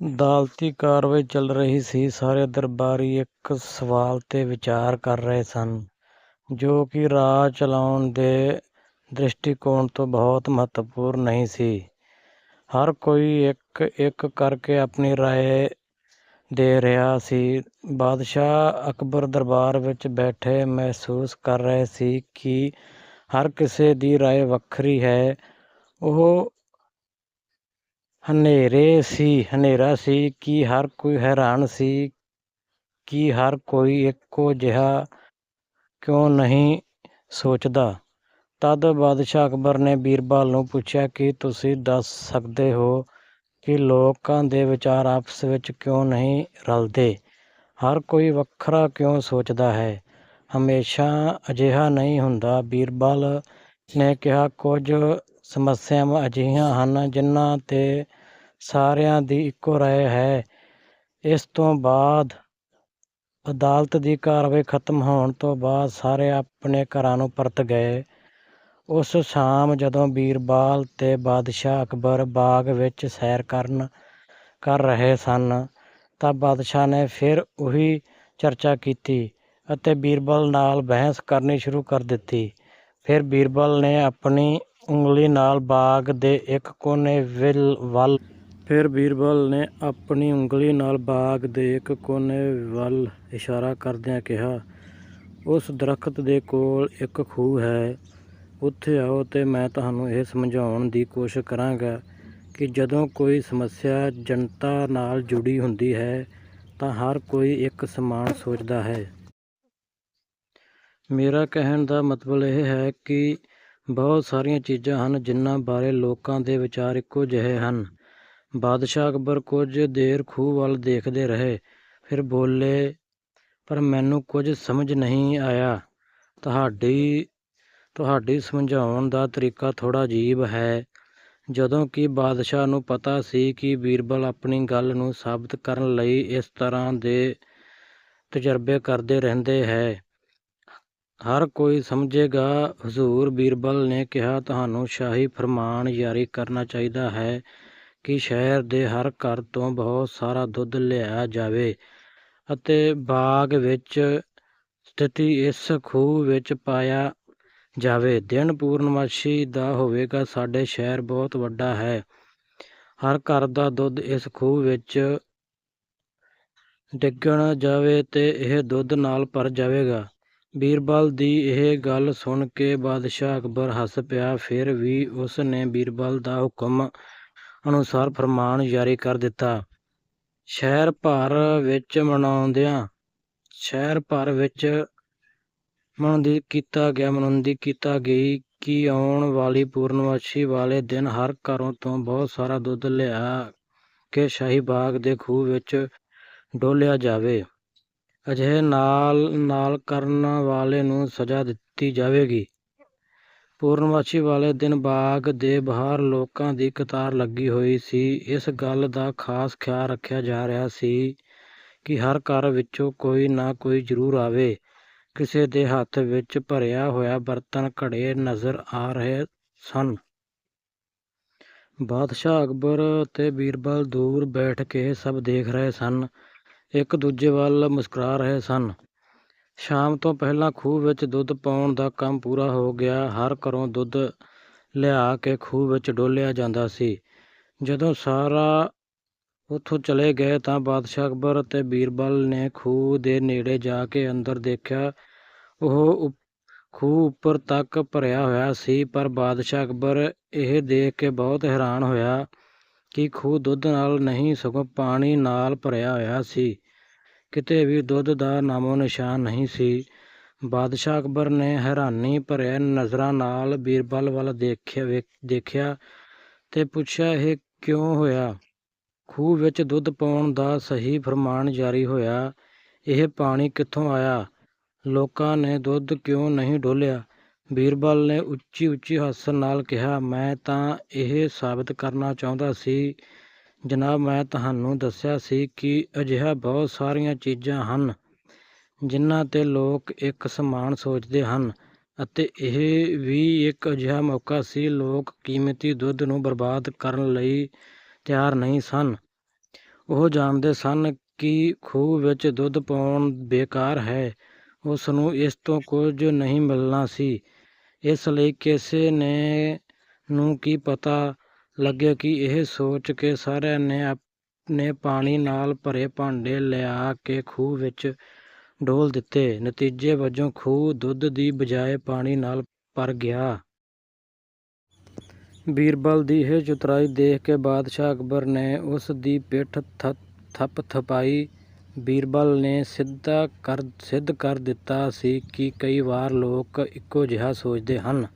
ਅਦਾਲਤੀ ਕਾਰਵਾਈ ਚੱਲ ਰਹੀ ਸੀ। ਸਾਰੇ ਦਰਬਾਰੀ ਇੱਕ ਸਵਾਲ 'ਤੇ ਵਿਚਾਰ ਕਰ ਰਹੇ ਸਨ, ਜੋ ਕਿ ਰਾਜ ਚਲਾਉਣ ਦੇ ਦ੍ਰਿਸ਼ਟੀਕੋਣ ਤੋਂ ਬਹੁਤ ਮਹੱਤਵਪੂਰਨ ਨਹੀਂ ਸੀ। ਹਰ ਕੋਈ ਇੱਕ-ਇੱਕ ਕਰਕੇ ਆਪਣੀ ਰਾਏ ਦੇ ਰਿਹਾ ਸੀ। ਬਾਦਸ਼ਾਹ ਅਕਬਰ ਦਰਬਾਰ ਵਿੱਚ ਬੈਠੇ ਮਹਿਸੂਸ ਕਰ ਰਹੇ ਸੀ ਕਿ ਹਰ ਕਿਸੇ ਦੀ ਰਾਏ ਵੱਖਰੀ ਹੈ। ਉਹ ਹਨੇਰੇ ਸੀ ਹਨੇਰਾ ਸੀ ਕਿ ਹਰ ਕੋਈ ਹੈਰਾਨ ਸੀ ਕਿ ਹਰ ਕੋਈ ਇੱਕੋ ਜਿਹਾ ਕਿਉਂ ਨਹੀਂ ਸੋਚਦਾ। ਤਦ ਬਾਦਸ਼ਾਹ ਅਕਬਰ ਨੇ ਬੀਰਬਾਲ ਨੂੰ ਪੁੱਛਿਆ ਕਿ ਤੁਸੀਂ ਦੱਸ ਸਕਦੇ ਹੋ ਕਿ ਲੋਕਾਂ ਦੇ ਵਿਚਾਰ ਆਪਸ ਵਿੱਚ ਕਿਉਂ ਨਹੀਂ ਰਲਦੇ? ਹਰ ਕੋਈ ਵੱਖਰਾ ਕਿਉਂ ਸੋਚਦਾ ਹੈ? ਹਮੇਸ਼ਾ ਅਜਿਹਾ ਨਹੀਂ ਹੁੰਦਾ, ਬੀਰਬਲ ਨੇ ਕਿਹਾ। ਕੁਝ ਸਮੱਸਿਆਵਾਂ ਅਜਿਹੀਆਂ ਹਨ ਜਿਨ੍ਹਾਂ 'ਤੇ ਸਾਰਿਆਂ ਦੀ ਇੱਕੋ ਰਾਏ ਹੈ। ਇਸ ਤੋਂ ਬਾਅਦ ਅਦਾਲਤ ਦੀ ਕਾਰਵਾਈ ਖਤਮ ਹੋਣ ਤੋਂ ਬਾਅਦ ਸਾਰੇ ਆਪਣੇ ਘਰਾਂ ਨੂੰ ਪਰਤ ਗਏ। ਉਸ ਸ਼ਾਮ ਜਦੋਂ ਬੀਰਬਲ ਤੇ ਬਾਦਸ਼ਾਹ ਅਕਬਰ ਬਾਗ ਵਿੱਚ ਸੈਰ ਕਰਨ ਕਰ ਰਹੇ ਸਨ, ਤਾਂ ਬਾਦਸ਼ਾਹ ਨੇ ਫਿਰ ਉਹੀ ਚਰਚਾ ਕੀਤੀ ਅਤੇ ਬੀਰਬਲ ਨਾਲ ਬਹਿਸ ਕਰਨੀ ਸ਼ੁਰੂ ਕਰ ਦਿੱਤੀ। ਫਿਰ ਬੀਰਬਲ ਨੇ ਆਪਣੀ ਉਂਗਲੀ ਨਾਲ ਬਾਗ ਦੇ ਇੱਕ ਕੋਨੇ ਵੱਲ ਫਿਰ ਵੀਰਬਲ ਨੇ ਆਪਣੀ ਉਂਗਲੀ ਨਾਲ ਬਾਗ ਦੇ ਇੱਕ ਕੋਨੇ ਵੱਲ ਇਸ਼ਾਰਾ ਕਰਦਿਆਂ ਕਿਹਾ, "ਉਸ ਦਰੱਖਤ ਦੇ ਕੋਲ ਇੱਕ ਖੂਹ ਹੈ। ਉੱਥੇ ਆਓ ਤੇ ਮੈਂ ਤੁਹਾਨੂੰ ਇਹ ਸਮਝਾਉਣ ਦੀ ਕੋਸ਼ਿਸ਼ ਕਰਾਂਗਾ ਕਿ ਜਦੋਂ ਕੋਈ ਸਮੱਸਿਆ ਜਨਤਾ ਨਾਲ ਜੁੜੀ ਹੁੰਦੀ ਹੈ ਤਾਂ ਹਰ ਕੋਈ ਇੱਕ ਸਮਾਨ ਸੋਚਦਾ ਹੈ। ਮੇਰਾ ਕਹਿਣ ਦਾ ਮਤਲਬ ਇਹ ਹੈ ਕਿ ਬਹੁਤ ਸਾਰੀਆਂ ਚੀਜ਼ਾਂ ਹਨ ਜਿਨ੍ਹਾਂ ਬਾਰੇ ਲੋਕਾਂ ਦੇ ਵਿਚਾਰ ਇੱਕੋ ਜਿਹੇ ਹਨ।" ਬਾਦਸ਼ਾਹ ਅਕਬਰ ਕੁਝ ਦੇਰ ਖੂਹ ਵੱਲ ਦੇਖਦੇ ਰਹੇ। ਫਿਰ ਬੋਲੇ, "ਪਰ ਮੈਨੂੰ ਕੁਝ ਸਮਝ ਨਹੀਂ ਆਇਆ। ਤੁਹਾਡੀ ਤੁਹਾਡੀ ਸਮਝਾਉਣ ਦਾ ਤਰੀਕਾ ਥੋੜ੍ਹਾ ਅਜੀਬ ਹੈ।" ਜਦੋਂ ਕਿ ਬਾਦਸ਼ਾਹ ਨੂੰ ਪਤਾ ਸੀ ਕਿ ਬੀਰਬਲ ਆਪਣੀ ਗੱਲ ਨੂੰ ਸਾਬਤ ਕਰਨ ਲਈ ਇਸ ਤਰ੍ਹਾਂ ਦੇ ਤਜਰਬੇ ਕਰਦੇ ਰਹਿੰਦੇ ਹੈ। "ਹਰ ਕੋਈ ਸਮਝੇਗਾ, ਹਜ਼ੂਰ," ਬੀਰਬਲ ਨੇ ਕਿਹਾ। "ਤੁਹਾਨੂੰ ਸ਼ਾਹੀ ਫਰਮਾਨ ਜਾਰੀ ਕਰਨਾ ਚਾਹੀਦਾ ਹੈ ਕਿ ਸ਼ਹਿਰ ਦੇ ਹਰ ਘਰ ਤੋਂ ਬਹੁਤ ਸਾਰਾ ਦੁੱਧ ਲਿਆਇਆ ਜਾਵੇ ਅਤੇ ਬਾਗ ਵਿੱਚ ਸਥਿਤ ਇਸ ਖੂਹ ਵਿੱਚ ਪਾਇਆ ਜਾਵੇ। ਦਿਨ ਪੂਰਨਮਾਸ਼ੀ ਦਾ ਹੋਵੇਗਾ। ਸਾਡੇ ਸ਼ਹਿਰ ਬਹੁਤ ਵੱਡਾ ਹੈ। ਹਰ ਘਰ ਦਾ ਦੁੱਧ ਇਸ ਖੂਹ ਵਿੱਚ ਡਿੱਗਣ ਜਾਵੇ ਤੇ ਇਹ ਦੁੱਧ ਨਾਲ ਭਰ ਜਾਵੇਗਾ।" ਬੀਰਬਲ ਦੀ ਇਹ ਗੱਲ ਸੁਣ ਕੇ ਬਾਦਸ਼ਾਹ ਅਕਬਰ ਹੱਸ ਪਿਆ। ਫਿਰ ਵੀ ਉਸ ਨੇ ਬੀਰਬਲ ਦਾ ਹੁਕਮ ਅਨੁਸਾਰ ਫਰਮਾਨ ਜਾਰੀ ਕਰ ਦਿੱਤਾ। ਸ਼ਹਿਰ ਭਰ ਵਿੱਚ ਮਨਾਉਂਦਿਆਂ, ਸ਼ਹਿਰ ਭਰ ਮਨੋਨੀਤ ਕੀਤਾ ਗਿਆ, ਮਨੌਂਦੀ ਕੀਤਾ ਗਈ ਕਿ ਆਉਣ ਵਾਲੀ ਪੂਰਨਮਾਸ਼ੀ ਵਾਲੇ ਦਿਨ ਹਰ ਘਰੋਂ ਤੋਂ ਬਹੁਤ ਸਾਰਾ ਦੁੱਧ ਲਿਆ ਕੇ ਸ਼ਾਹੀ ਬਾਗ ਦੇ ਖੂਹ ਵਿੱਚ ਡੋਲਿਆ ਜਾਵੇ। ਅਜਿਹੇ ਨਾਲ ਨਾਲ ਕਰਨ ਵਾਲੇ ਨੂੰ ਸਜ਼ਾ ਦਿੱਤੀ ਜਾਵੇਗੀ। ਪੂਰਨਮਾਸ਼ੀ ਵਾਲੇ ਦਿਨ ਬਾਗ ਦੇ ਬਾਹਰ ਲੋਕਾਂ ਦੀ ਕਤਾਰ ਲੱਗੀ ਹੋਈ ਸੀ। ਇਸ ਗੱਲ ਦਾ ਖਾਸ ਖਿਆਲ ਰੱਖਿਆ ਜਾ ਰਿਹਾ ਸੀ ਕਿ ਹਰ ਘਰ ਵਿੱਚੋਂ ਕੋਈ ਨਾ ਕੋਈ ਜ਼ਰੂਰ ਆਵੇ। ਕਿਸੇ ਦੇ ਹੱਥ ਵਿੱਚ ਭਰਿਆ ਹੋਇਆ ਬਰਤਨ, ਘੜੇ ਨਜ਼ਰ ਆ ਰਹੇ ਸਨ। ਬਾਦਸ਼ਾਹ ਅਕਬਰ ਅਤੇ ਬੀਰਬਲ ਦੂਰ ਬੈਠ ਕੇ ਸਭ ਦੇਖ ਰਹੇ ਸਨ, ਇੱਕ ਦੂਜੇ ਵੱਲ ਮੁਸਕਰਾ ਰਹੇ ਸਨ। ਸ਼ਾਮ ਤੋਂ ਪਹਿਲਾਂ ਖੂਹ ਵਿੱਚ ਦੁੱਧ ਪਾਉਣ ਦਾ ਕੰਮ ਪੂਰਾ ਹੋ ਗਿਆ। ਹਰ ਘਰੋਂ ਦੁੱਧ ਲਿਆ ਕੇ ਖੂਹ ਵਿੱਚ ਡੋਲਿਆ ਜਾਂਦਾ ਸੀ। ਜਦੋਂ ਸਾਰਾ ਉੱਥੋਂ ਚਲੇ ਗਏ ਤਾਂ ਬਾਦਸ਼ਾਹ ਅਕਬਰ ਅਤੇ ਬੀਰਬਲ ਨੇ ਖੂਹ ਦੇ ਨੇੜੇ ਜਾ ਕੇ ਅੰਦਰ ਦੇਖਿਆ। ਉਹ ਖੂਹ ਉੱਪਰ ਤੱਕ ਭਰਿਆ ਹੋਇਆ ਸੀ, ਪਰ ਬਾਦਸ਼ਾਹ ਅਕਬਰ ਇਹ ਦੇਖ ਕੇ ਬਹੁਤ ਹੈਰਾਨ ਹੋਇਆ ਕਿ ਖੂਹ ਦੁੱਧ ਨਾਲ ਨਹੀਂ ਸਗੋਂ ਪਾਣੀ ਨਾਲ ਭਰਿਆ ਹੋਇਆ ਸੀ। ਕਿਤੇ ਵੀ ਦੁੱਧ ਦਾ ਨਾਮੋ-ਨਿਸ਼ਾਨ ਨਹੀਂ ਸੀ। ਬਾਦਸ਼ਾਹ ਅਕਬਰ ਨੇ ਹੈਰਾਨੀ ਭਰਿਆ ਨਜ਼ਰਾਂ ਨਾਲ ਬੀਰਬਲ ਵੱਲ ਦੇਖਿਆ ਤੇ ਪੁੱਛਿਆ, "ਇਹ ਕਿਉਂ ਹੋਇਆ? ਖੂਹ ਵਿੱਚ ਦੁੱਧ ਪਾਉਣ ਦਾ ਸਹੀ ਫਰਮਾਨ ਜਾਰੀ ਹੋਇਆ। ਇਹ ਪਾਣੀ ਕਿੱਥੋਂ ਆਇਆ? ਲੋਕਾਂ ਨੇ ਦੁੱਧ ਕਿਉਂ ਨਹੀਂ ਡੋਲਿਆ?" ਬੀਰਬਲ ਨੇ ਉੱਚੀ-ਉੱਚੀ ਹੱਸਣ ਨਾਲ ਕਿਹਾ, "ਮੈਂ ਤਾਂ ਇਹ ਸਾਬਤ ਕਰਨਾ ਚਾਹੁੰਦਾ ਸੀ ਜਨਾਬ। ਮੈਂ ਤੁਹਾਨੂੰ ਦੱਸਿਆ ਸੀ ਕਿ ਅਜਿਹਾ ਬਹੁਤ ਸਾਰੀਆਂ ਚੀਜ਼ਾਂ ਹਨ ਜਿਨ੍ਹਾਂ 'ਤੇ ਲੋਕ ਇੱਕ ਸਮਾਨ ਸੋਚਦੇ ਹਨ ਅਤੇ ਇਹ ਵੀ ਇੱਕ ਅਜਿਹਾ ਮੌਕਾ ਸੀ। ਲੋਕ ਕੀਮਤੀ ਦੁੱਧ ਨੂੰ ਬਰਬਾਦ ਕਰਨ ਲਈ ਤਿਆਰ ਨਹੀਂ ਸਨ। ਉਹ ਜਾਣਦੇ ਸਨ ਕਿ ਖੂਹ ਵਿੱਚ ਦੁੱਧ ਪਾਉਣ ਬੇਕਾਰ ਹੈ ਉਸ ਨੂੰ ਇਸ ਤੋਂ ਕੁਝ ਨਹੀਂ ਮਿਲਣਾ ਸੀ ਇਸ ਲਈ ਕਿਸੇ ਨੇ ਨੂੰ ਕੀ ਪਤਾ ਲੱਗਿਆ ਕਿ ਇਹ ਸੋਚ ਕੇ ਸਾਰਿਆਂ ਨੇ ਆਪਣੇ ਪਾਣੀ ਨਾਲ ਭਰੇ ਭਾਂਡੇ ਲਿਆ ਕੇ ਖੂਹ ਵਿੱਚ ਡੋਲ੍ਹ ਦਿੱਤੇ। ਨਤੀਜੇ ਵਜੋਂ ਖੂਹ ਦੁੱਧ ਦੀ ਬਜਾਏ ਪਾਣੀ ਨਾਲ ਭਰ ਗਿਆ। ਬੀਰਬਲ ਦੀ ਇਹ ਚਤੁਰਾਈ ਦੇਖ ਕੇ ਬਾਦਸ਼ਾਹ ਅਕਬਰ ਨੇ ਉਸ ਦੀ ਪਿੱਠ ਥ- ਥਪਥਪਾਈ ਬੀਰਬਲ ਨੇ ਸਿੱਧਾ ਕਰ, ਸਿੱਧ ਕਰ ਦਿੱਤਾ ਸੀ ਕਿ ਕਈ ਵਾਰ ਲੋਕ ਇੱਕੋ ਜਿਹਾ ਸੋਚਦੇ ਹਨ।